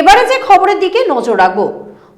এবারে যে খবরের দিকে নজর রাখব।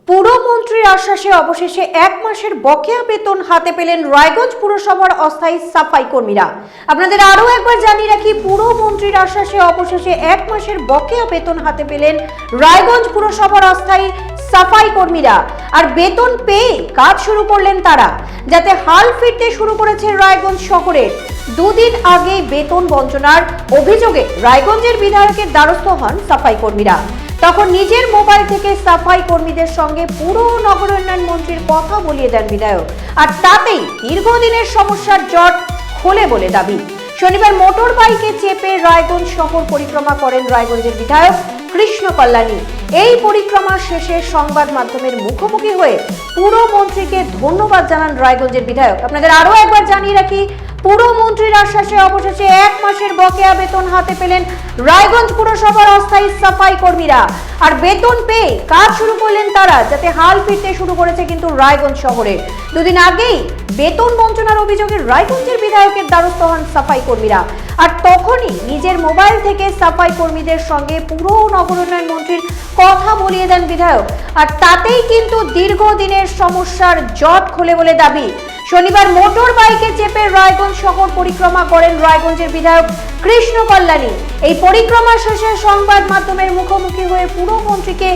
পুরমন্ত্রীর আশ্বাসে অবশেষে এক মাসের বকেয়া বেতন হাতে পেলেন রায়গঞ্জ পুরসভার অস্থায়ী সাফাই কর্মীরা। আপনাদের আরও একবার জানিয়ে রাখি পুরমন্ত্রীর আশ্বাসে অবশেষে এক মাসের বকেয়া বেতন হাতে পেলেন রায়গঞ্জ পুরসভার অস্থায়ী সাফাই কর্মীরা। আর বেতন পেয়ে কাজ শুরু করলেন তারা, যাতে হাল ফিরতে শুরু করেছে রায়গঞ্জ শহরের দুদিন আগে বেতন বঞ্চনার অভিযোগে রায়গঞ্জের বিধায়কের দ্বারস্থ হন সাফাই কর্মীরা। তখন নিজের মোবাইল থেকে সাফাই কর্মীদের সঙ্গে পুরো নগর উন্নয়ন মন্ত্রীর কথা বলিয়ে দেন বিধায়ক। আর তাতেই দীর্ঘদিনের সমস্যার জট খোলে বলে দাবি। শনিবার মোটর বাইকে চেপে রায়গঞ্জ শহর পরিক্রমা করেন রায়গঞ্জের বিধায়ক কৃষ্ণ কল্যাণী। এই পরিক্রমা শেষে সংবাদ মাধ্যমের মুখোমুখি হয়ে পুরো মন্ত্রীকে ধন্যবাদ জানান রায়গঞ্জের বিধায়ক। আপনাদের আরও একবার জানিয়ে রাখি পুরো মন্ত্রীর আশ্বাসে অবশেষে এক মাসের বকেয়া বেতন হাতে পেলেন রায়গঞ্জ পুরসভার অস্থায়ী সাফাই কর্মীরা। আর বেতন পেয়ে কাজ শুরু করলেন তারা, যাতে হাল ফিরতে শুরু করেছে কিন্তু রায়গঞ্জ শহরে। দুদিন আগেই বেতন বঞ্চনার অভিযোগে রায়গঞ্জের বিধায়কের দ্বারস্থ হন সাফাই কর্মীরা। আর তখনই নিজের মোবাইল থেকে সাফাই কর্মীদের সঙ্গে পুরো নগর উন্নয়ন মন্ত্রীর কথা বলিয়ে দেন বিধায়ক। আর তাতেই কিন্তু দীর্ঘদিনের সমস্যার জট খোলে বলে দাবি। শনিবার মোটর বাইকে চেপে রায়গঞ্জ শহর পরিক্রমা করেন রায়গঞ্জের বিধায়ক কৃষ্ণ কল্যাণী। এই পরিক্রমা শেষে সংবাদ মাধ্যমের মুখোমুখি হয়ে পুরো মন্ত্রীকে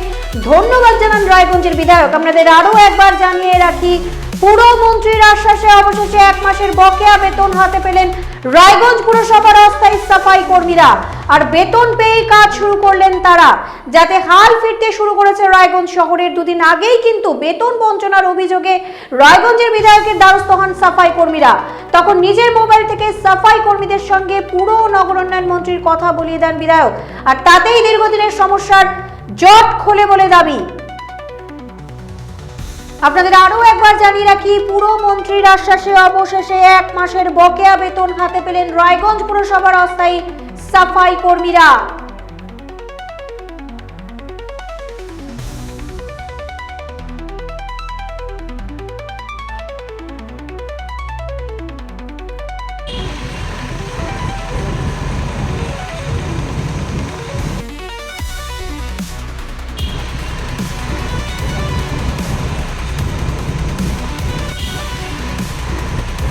ধন্যবাদ জানান রায়গঞ্জের বিধায়ক। আপনাদের আরও একবার জানিয়ে রাখি পুরো মন্ত্রীর আশ্বাসে অবশেষে এক মাসের বকেয়া বেতন হাতে পেলেন রায়গঞ্জ পুরসভার অস্থায়ী সাফাই কর্মীরা। আর বেতন পেয়ে কাজ শুরু করলেন তারা, যাতে হাল ফিরতে শুরু করেছে রায়গঞ্জ শহরের দুদিন আগেই কিন্তু বেতন বঞ্চনার অভিযোগে রায়গঞ্জের বিধায়কের দ্বারস্থ হন সাফাই কর্মীরা। তখন নিজের মোবাইল থেকে সাফাই কর্মীদের সঙ্গে পুরো নগর উন্নয়ন মন্ত্রীর কথা বলিয়ে দেন বিধায়ক। আর তাতেই দীর্ঘদিনের সমস্যার জট খোলে বলে দাবি। আপনাদের আরও একবার জানিয়ে রাখি, পুরো মন্ত্রীর আশ্বাসে অবশেষে এক মাসের বকেয়া বেতন হাতে পেলেন রায়গঞ্জ পুরসভার অস্থায়ী সাফাই কর্মীরা।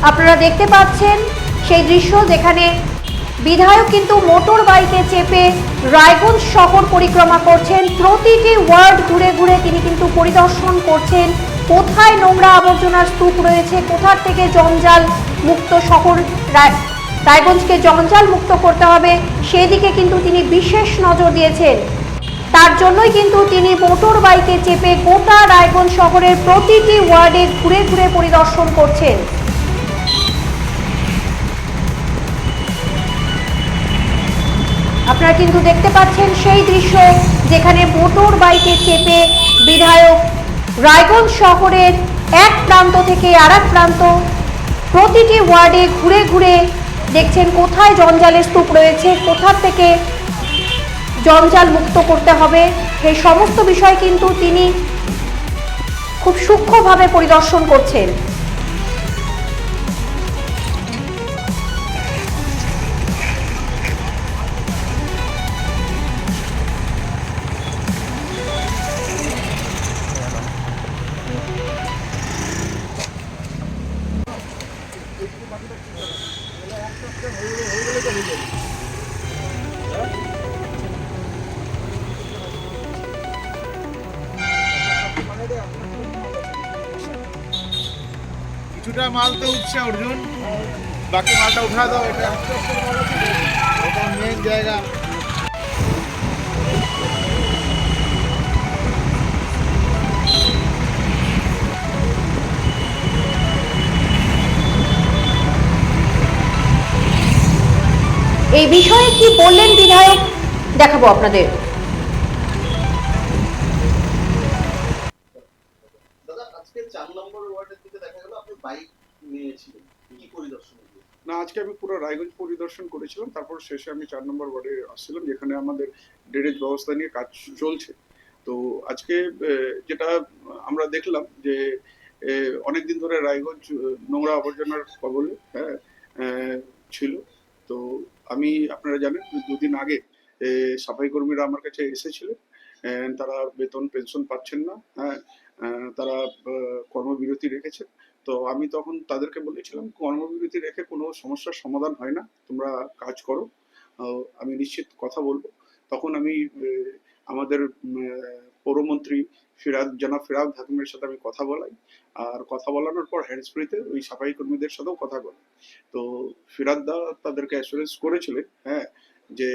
আপনারা দেখতে পাচ্ছেন সেই দৃশ্য যেখানে বিধায়ক কিন্তু মোটর বাইকে চেপে রায়গঞ্জ শহর পরিক্রমা করছেন। প্রতিটি ওয়ার্ড ঘুরে ঘুরে তিনি কিন্তু পরিদর্শন করছেন। কোথায় নোংরা আবর্জনার স্তূপ রয়েছে, কোথার থেকে জঞ্জাল মুক্ত শহর রায়- রায়গঞ্জকে জঞ্জাল মুক্ত করতে হবে, সেদিকে কিন্তু তিনি বিশেষ নজর দিয়েছেন। তার জন্যই কিন্তু তিনি মোটর বাইকে চেপে গোটা রায়গঞ্জ শহরের প্রতিটি ওয়ার্ডে ঘুরে ঘুরে পরিদর্শন করছেন। আপনারা কিন্তু দেখতে পাচ্ছেন সেই দৃশ্য যেখানে মোটর বাইকে চেপে বিধায়ক রায়গঞ্জ শহরের এক প্রান্ত থেকে আর প্রান্ত প্রতিটি ওয়ার্ডে ঘুরে ঘুরে দেখছেন কোথায় জঞ্জালের স্তূপ রয়েছে, কোথা থেকে জঞ্জাল মুক্ত করতে হবে। সেই সমস্ত বিষয় কিন্তু তিনি খুব সূক্ষ্মভাবে পরিদর্শন করছেন। কিছুটা মাল তো উঠছে অর্জুন। বাকি মালটা উঠা দাও এটা। এটা মেন জায়গা। এই বিষয়ে কি বললেন বিধায়ক? দেখাবো আপনাদের। দাদা আজকে চার নম্বর ওয়ার্ডের দিকে দেখা গেল আপনি বাইক নিয়েছিলেন? কি পরিদর্শন না, আজকে আমি পুরো রায়গঞ্জ পরিদর্শন করেছিলাম, তারপর শেষে আমি চার নম্বর ওয়ার্ডে আসছিলাম, যেখানে আমাদের ড্রেনেজ ব্যবস্থা নিয়ে কাজ চলছে। তো আজকে যেটা আমরা দেখলাম যে অনেক দিন ধরে রায়গঞ্জ নোংরা আবর্জনার কবলে হ্যাঁ ছিল। তো আমি, আপনারা জানেন, দুদিন আগে সাফাই কর্মীরা আমার কাছে এসেছিলেন। তারা বেতন, পেনশন পাচ্ছেন না হ্যাঁ তারা কর্মবিরতি রেখেছেন। তো আমি তখন তাদেরকে বলেছিলাম, কর্মবিরতি রেখে কোনো সমস্যার সমাধান হয় না, তোমরা কাজ করো। আমি নিশ্চিত কথা বলব। তখন আমি আমাদের পৌরমন্ত্রী ফিরাদ, জনাব ফিরাদ হাকিমের সাথে আমি কথা বলাই। আর কথা বলানোর পর হ্যান্ডস ফ্রিতে ওই সাফাই কর্মীদের সাথেও কথা বলাই। তো ফিরাদ দা তাদেরকে অ্যাসুরেন্স করেছিলেন হ্যাঁ যে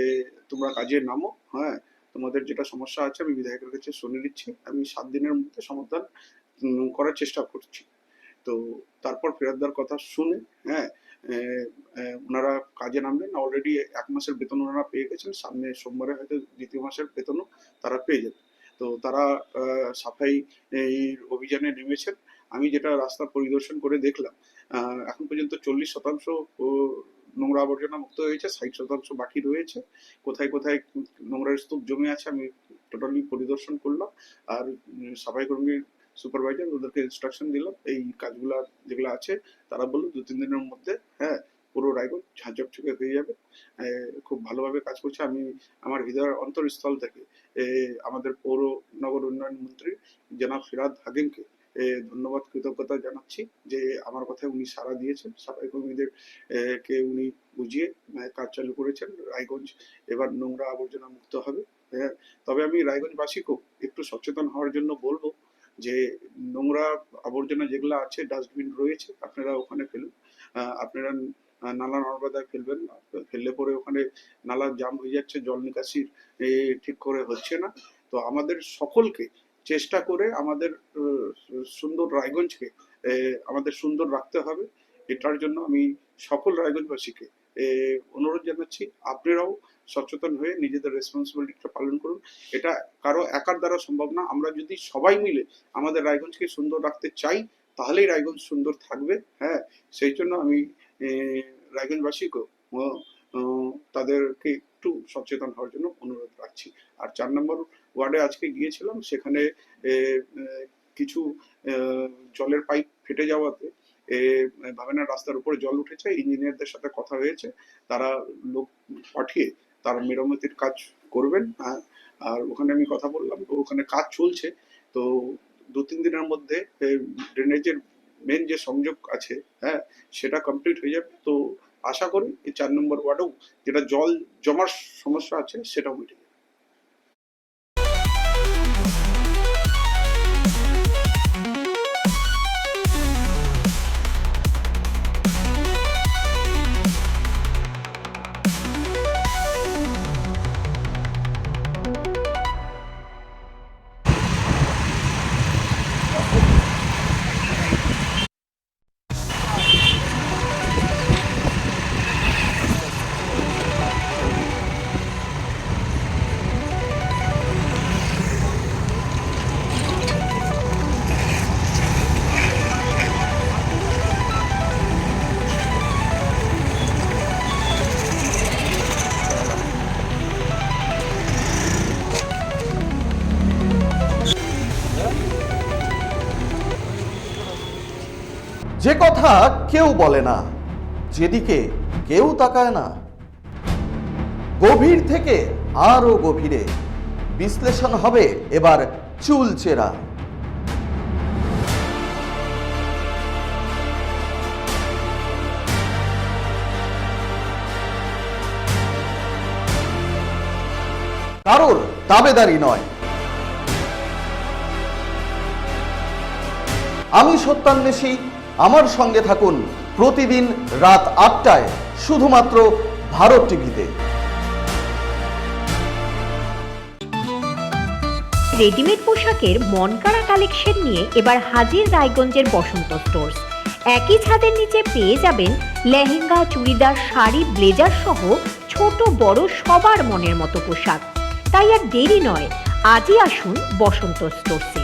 তোমরা কাজে নামো হ্যাঁ তোমাদের যেটা সমস্যা আছে আমি বিধায়কের কাছে শুনে নিচ্ছি। আমি সাত দিনের মধ্যে সমাধান করার চেষ্টা করছি। তো তারপর ফেরতদার কথা শুনে হ্যাঁ ওনারা কাজে নামলেন। অলরেডি এক মাসের বেতন ওনারা পেয়ে গেছেন। সামনে সোমবারে হয়তো দ্বিতীয় মাসের বেতনও তারা পেয়ে যাবে। তো তারা সাফাই অভিযানে নেমেছেন। আমি যেটা রাস্তা পরিদর্শন করে দেখলাম এখন পর্যন্ত চল্লিশ শতাংশ নোংরা আবর্জনা মুক্ত হয়েছে, ষাট শতাংশ বাকি রয়েছে। কোথায় কোথায় নোংরার স্তূপ জমে আছে আমি টোটালি পরিদর্শন করলাম। আর সাফাই কর্মীর সুপারভাইজার, ওদেরকে ইনস্ট্রাকশন দিলাম, এই কাজগুলো যেগুলো আছে, তারা বলল দু, তিন দিনের মধ্যে হ্যাঁ পুরো রায়গঞ্জ ঝাঁঝকচকে হয়ে যাবে। খুব ভালোভাবে কাজ করছে। আমি, আমার হৃদয়ের অন্তরস্থল থেকে আমাদের পৌর নগর উন্নয়ন মন্ত্রী জনাব ফিরাদ হাকিমকে ধন্যবাদ, কৃতজ্ঞতা জানাচ্ছি যে আমার কথায় উনি সাড়া দিয়েছেন। সাফাই কর্মীদের কে উনি বুঝিয়ে কাজ চালু করেছেন। রায়গঞ্জ এবার নোংরা আবর্জনা মুক্ত হবে হ্যাঁ। তবে আমি রায়গঞ্জবাসীকেও একটু সচেতন হওয়ার জন্য বলব যে নোংরা আবর্জনা যেগুলো আছে, ডাস্টবিন রয়েছে, আপনারা ওখানে ফেলুন। আপনারা নালা নর্মদায় ফেলবেন, ফেললে পরে ওখানে নালা জাম হয়ে যাচ্ছে, জল নিকাশির ঠিক করে হচ্ছে না। তো আমাদের সকলকে চেষ্টা করে আমাদের সুন্দর রায়গঞ্জকে আমাদের সুন্দর রাখতে হবে। এটার জন্য আমি সকল রায়গঞ্জবাসীকে অনুরোধ জানাচ্ছি, আপনারাও সচেতন হয়ে নিজেদের রেসপন্সিবিলিটিটা পালন করুন। এটা কারও একার দ্বারা সম্ভব না। আমরা যদি সবাই মিলে আমাদের রায়গঞ্জকে সুন্দর রাখতে চাই, তাহলেই রায়গঞ্জ সুন্দর থাকবে। হ্যাঁ সেই জন্য আমি রায়গঞ্জবাসীকেও তাদেরকে একটু সচেতন হওয়ার জন্য অনুরোধ রাখছি। আর চার নম্বর ওয়ার্ডে আজকে গিয়েছিলাম, সেখানে কিছু জলের পাইপ ফেটে যাওয়াতে ভাবেনা রাস্তার উপরে জল উঠেছে, ইঞ্জিনিয়ারদের সাথে কথা হয়েছে, তারা লোক পাঠিয়ে তারা মেরামতির কাজ করবেন আর ওখানে আমি কথা বললাম, তো ওখানে কাজ চলছে, তো দু, তিন দিনের মধ্যে ড্রেনেজের মেন যে সংযোগ আছে হ্যাঁ সেটা কমপ্লিট হয়ে যাবে, তো আশা করি এই চার নম্বর ওয়ার্ডেও যেটা জল জমার সমস্যা আছে, সেটাও মিটে কথা কেউ বলে না, যেদিকে কেউ তাকায় না। গভীর থেকে আরও গভীরে বিশ্লেষণ হবে এবার চুলচেরা। কারোর দাবেদারি নয়। আমি সত্যান্বেষী আমার সঙ্গে থাকুন প্রতিদিন রাত আটটায় শুধুমাত্র ভারত টিভিতে। রেডিমেড পোশাকের মনকাড়া কালেকশন নিয়ে এবার হাজির রায়গঞ্জের বসন্ত স্টোর্স। একই ছাদের নিচে পেয়ে যাবেন লেহেঙ্গা, চুড়িদার, শাড়ি, ব্লেজার সহ ছোট বড় সবার মনের মতো পোশাক। তাই আর দেরি নয়, আজই আসুন বসন্ত স্টোর্সে।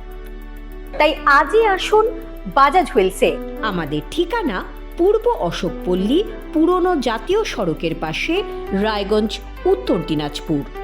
তাই আজই আসুন বাজাজ হুইলসে। আমাদের ঠিকানা পূর্ব অশোকপল্লী, পুরনো জাতীয় সড়কের পাশে রায়গঞ্জ, উত্তর দিনাজপুর।